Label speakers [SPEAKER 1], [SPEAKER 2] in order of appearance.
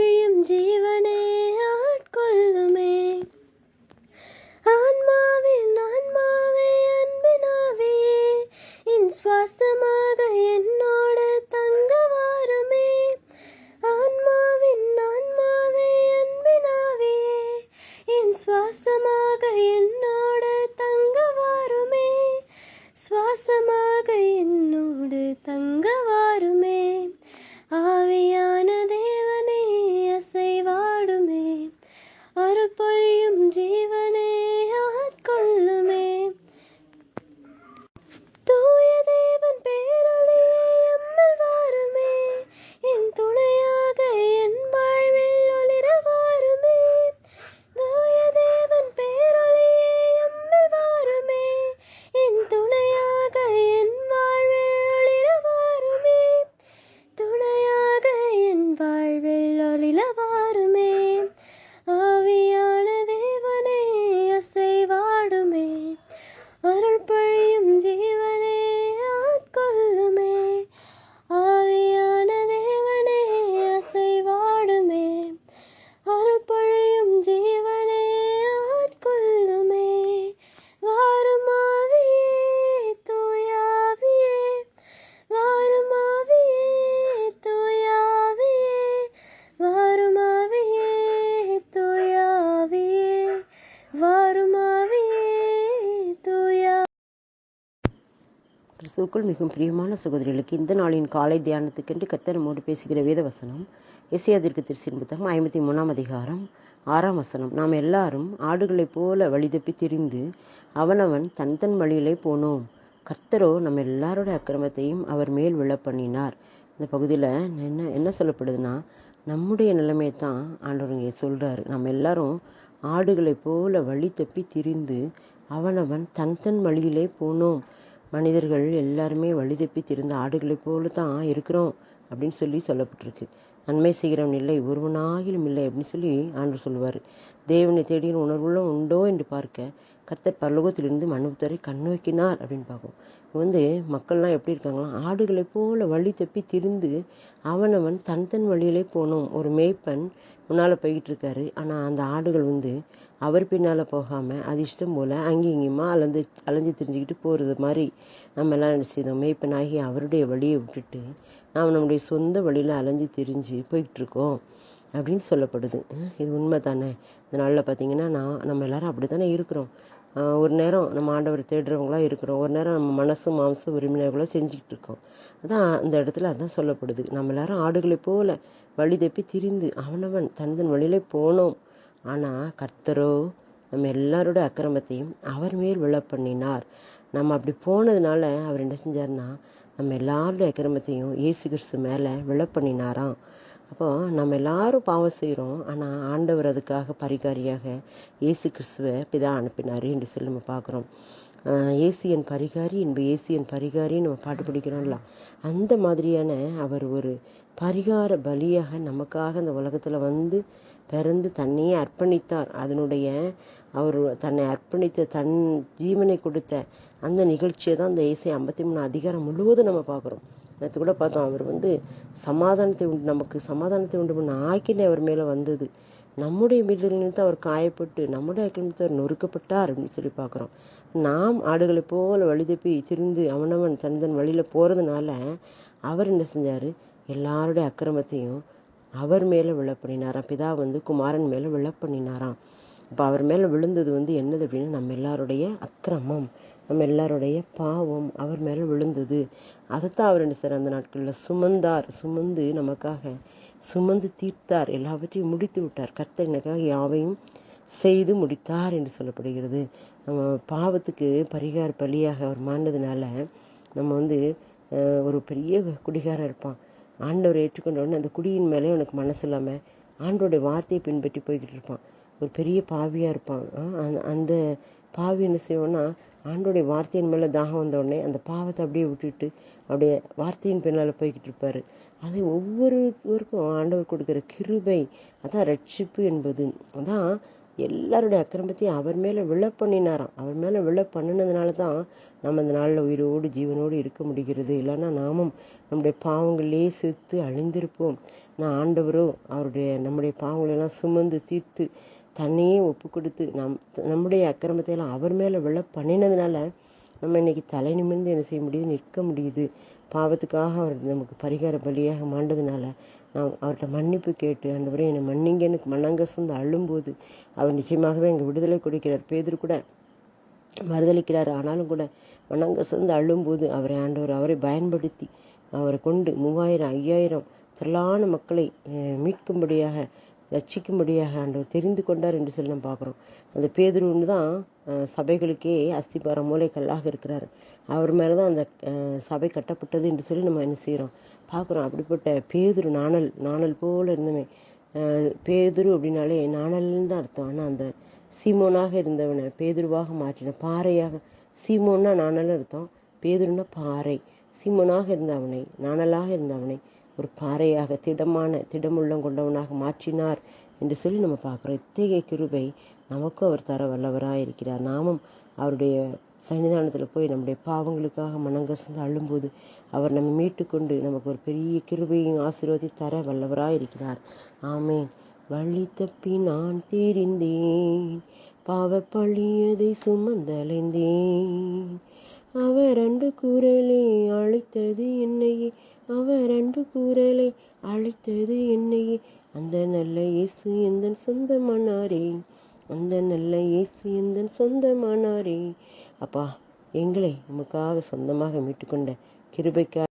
[SPEAKER 1] அருள் பொழியும் ஜீவனே
[SPEAKER 2] கிறிஸ்துவுக்குள் மிகவும் பிரியமான சகோதரிகளுக்கு இந்த நாளின் காலை தியானத்துக்கென்று கத்தர் நம்மோடு பேசுகிற வேத வசனம் எசியாதிற்கு திருச்சியின் புத்தகம் ஐம்பத்தி மூணாம் அதிகாரம் ஆறாம் வசனம். நாம் எல்லாரும் ஆடுகளைப் போல வழிதப்பி திரிந்து அவனவன் தன் தன் வழியிலே போனோம். கர்த்தரோ நம்ம எல்லாரோட அக்கிரமத்தையும் அவர் மேல் விழ பண்ணினார். இந்த பகுதியில் என்ன என்ன சொல்லப்படுதுன்னா நம்முடைய நிலைமையை தான் ஆண்டவருங்க சொல்கிறாரு நம்ம எல்லாரும் ஆடுகளைப் போல வழி தப்பி திரிந்து அவனவன் தன் தன் வழியிலே போனோம். மனிதர்கள் எல்லாருமே வழி தப்பி திரிந்த ஆடுகளைப் போல தான் இருக்கிறோம் அப்படின்னு சொல்லி சொல்லப்பட்டிருக்கு. நன்மை செய்கிறவன் இல்லை ஒருவனாகிலும் இல்லை அப்படின்னு சொல்லி ஆண்டு சொல்லுவார். தேவனை தேடிய உணர்வுள்ள உண்டோ என்று பார்க்க கர்த்தர் பரலோகத்திலிருந்து மனுத்தரை கண்ணோக்கினார் அப்படின்னு பார்க்கும் வந்து மக்கள்லாம் எப்படி இருக்காங்களாம் ஆடுகளைப் போல வழி தப்பி திரிந்து அவனவன் தன் தன் வழியிலே போனோம் ஒரு மேய்ப்பன் முன்னால் போய்கிட்டு இருக்காரு. ஆனால் அந்த ஆடுகள் வந்து அவர் பின்னால் போகாமல் அது இஷ்டம் போல் அங்கேயும் இங்கேயுமா அலைஞ்சு அலைஞ்சு திரிஞ்சுக்கிட்டு போகிறது மாதிரி நம்ம எல்லாம் என்ன செய்தோம்? மேய்ப்பனாகி அவருடைய வழியை விட்டுட்டு நாம் நம்முடைய சொந்த வழியில் அலைஞ்சு திரிஞ்சு போய்கிட்ருக்கோம் அப்படின்னு சொல்லப்படுது. இது உண்மை தானே இந்த நாளில் பார்த்தீங்கன்னா நான் நம்ம எல்லாரும் அப்படி தானே இருக்கிறோம் ஒரு நேரம் நம்ம ஆண்டவர் தேடுறவங்களா இருக்கிறோம். ஒரு நேரம் நம்ம மனசு மாம்ச உரிமையாளர்களாக செஞ்சுக்கிட்டு இருக்கோம் அதான் அந்த இடத்துல அதான் சொல்லப்படுது. நம்ம எல்லாரும் ஆடுகளை போல வழி தப்பி திரிந்து அவனவன் தன் வழியிலே போனோம். ஆனால் கர்த்தரோ நம்ம எல்லாரோட அக்கிரமத்தையும் அவர் மேல் விழ பண்ணினார் நம்ம அப்படி போனதுனால அவர் என்ன செஞ்சார்னா நம்ம எல்லாருடைய அக்கிரமத்தையும் இயேசு கிறிஸ்து மேலே விழப்பண்ணினாராம். அப்போது நம்ம எல்லாரும் பாவம் செய்கிறோம் ஆனால் ஆண்டவர் அதுக்காக பரிகாரியாக இயேசு கிறிஸ்துவை பிதா அனுப்பினார் என்று சொல்லி நம்ம பார்க்குறோம். ஏசியன் பரிகாரி என்பது ஏசியன் பரிகாரின்னு நம்ம பாட்டு பிடிக்கிறோம்ல அந்த மாதிரியான அவர் ஒரு பரிகார பலியாக நமக்காக இந்த உலகத்தில் வந்து பிறந்து தன்னையே அர்ப்பணித்தார். அதனுடைய அவர் தன்னை அர்ப்பணித்த தன் ஜீவனை கொடுத்த அந்த நிகழ்ச்சியை தான் இந்த இசை ஐம்பத்தி மூணு அதிகாரம் முழுவதும் நம்ம பார்க்குறோம். நேற்று கூட பார்த்தோம் அவர் வந்து சமாதானத்தை உண்டு நமக்கு சமாதானத்தை உண்டு பண்ண ஆக்கினை அவர் மேலே வந்தது. நம்முடைய மீதிலிருந்து அவர் காயப்பட்டு நம்முடைய அக்கிரமத்தை அவர் நொறுக்கப்பட்டார் அப்படின்னு சொல்லி பார்க்குறோம். நாம் ஆடுகளை போல வழிதப்பி திரிந்து அவனவன் தந்தன் வழியில் போகிறதுனால அவர் என்ன செஞ்சார்? எல்லாருடைய அக்கிரமத்தையும் அவர் மேலே விழ பண்ணினாராம். பிதா வந்து குமாரன் மேலே விழ பண்ணினாராம். அவர் மேலே விழுந்தது வந்து என்னது அப்படின்னா நம்ம எல்லாருடைய அக்கிரமம் நம்ம எல்லாருடைய பாவம் அவர் மேலே விழுந்தது. அதைத்தான் அவர் என்ன சார் அந்த நாட்களில் சுமந்தார். சுமந்து நமக்காக சுமந்து தீர்த்தார். எல்லாவற்றையும் முடித்து விட்டார். கர்த்தர் எனக்காக யாவையும் செய்து முடித்தார் என்று சொல்லப்படுகிறது. நம்ம பாவத்துக்கு பரிகார பலியாக அவர் மாண்டதுனால நம்ம வந்து ஒரு பெரிய குடிகாரன் இருப்பான். ஆண்டவரை ஏற்றுக்கொண்ட உடனே அந்த குடியின் மேலே உனக்கு மனசு இல்லாமல் ஆண்டோடைய வார்த்தையை பின்பற்றி போய்கிட்டு இருப்பான். ஒரு பெரிய பாவியாக இருப்பான் அந்த- அந்த பாவி என்ன செய்வான்னா ஆண்டோடைய வார்த்தையின் மேலே தாகம் வந்த உடனே அந்த பாவத்தை அப்படியே விட்டுட்டு அப்படியே வார்த்தையின் பின்னால் போய்கிட்டு இருப்பார். அது ஒவ்வொருவருக்கும் ஆண்டவர் கொடுக்குற கிருபை அதான் ரட்சிப்பு என்பது. அதான் எல்லாருடைய அக்கிரமத்தையும் அவர் மேலே விழ பண்ணினாராம். அவர் மேலே விழ பண்ணினதுனால தான் நம்ம அந்த நாளில் உயிரோடு ஜீவனோடு இருக்க முடிகிறது. இல்லைன்னா நாமும் நம்முடைய பாவங்களே செத்து அழிந்திருப்போம். நான் ஆண்டவரோ அவருடைய நம்முடைய பாவங்களெல்லாம் சுமந்து தீர்த்து தன்னையே ஒப்பு கொடுத்து நம் நம்முடைய அக்கிரமத்தை எல்லாம் அவர் மேலே விழ பண்ணினதுனால நம்ம இன்னைக்கு தலை நிமிர்ந்து என்ன செய்ய முடியுது நிற்க முடியுது. பாவத்துக்காக அவர் நமக்கு பரிகார பலியாக மாண்டதுனால நாம் அவர்கிட்ட மன்னிப்பு கேட்டு ஆண்டவரே என்னை மன்னிங்கன்னு மண்ணங்கசந்து அழும்போது அவர் நிச்சயமாகவே எங்கள் விடுதலை கொடுக்கிறார். பேதர் கூட மறுதளிக்கிறார். ஆனாலும் கூட மண்ணங்கசந்து அழும்போது அவரை ஆண்டவர் அவரை பயன்படுத்தி அவரை கொண்டு மூவாயிரம் ஐயாயிரம் திரளான மக்களை மீட்கும்படியாக ரட்சிக்கும்படியாக ஆண்டவர் தெரிந்து கொண்டார் என்று சொல்லி நம்ம பார்க்குறோம். அந்த பேதுருன்னு தான் சபைகளுக்கே அஸ்திபாரம் மூளைக்கல்லாக இருக்கிறார். அவர் மேலே தான் அந்த சபை கட்டப்பட்டது என்று சொல்லி நம்ம என்ன செய்கிறோம் பார்க்குறோம். அப்படிப்பட்ட பேதுரு நாணல் நாணல் போல் இருந்தமே பேதுரு அப்படின்னாலே நாணல்னு தான் அர்த்தம். ஆனால் அந்த சீமோனாக இருந்தவனை பேதுருவாக மாற்றின பாறையாக சீமோன்னா நாணல் அர்த்தம். பேதுருன்னா பாறை. சீமோனாக இருந்த அவனை நாணலாக இருந்த அவனை ஒரு பாறையாக திடமான திடமுள்ளம் கொண்டவனாக மாற்றினார் என்று சொல்லி நம்ம பார்க்குறோம். இத்தகைய கிருபை நமக்கும் அவர் தர வல்லவராக இருக்கிறார் நாமும் அவருடைய சன்னிதானத்தில் போய் நம்முடைய பாவங்களுக்காக மனங்கசந்து அழும்போது அவர் நம்ம மீட்டுக்கொண்டு நமக்கு ஒரு பெரிய கிருபையும் ஆசீர்வாதி தர வல்லவராக இருக்கிறார் ஆமேன். வழி தப்பி நான் தீரிந்தேன். பாவப்பழியதை சுமந்தலைந்தேன். அவர் அன்று குரலே அழைத்தது என்னையே அவர் அன்பு குரலை அழைத்தது என்னையே? அந்த நல்ல இயேசு எந்தன் சொந்தமானாரே? அந்த நல்ல இயேசு எந்தன் சொந்தமானாரே? அப்பா எங்களை உமக்காக சொந்தமாக மீட்டுக்கொண்ட கிருபைக்காக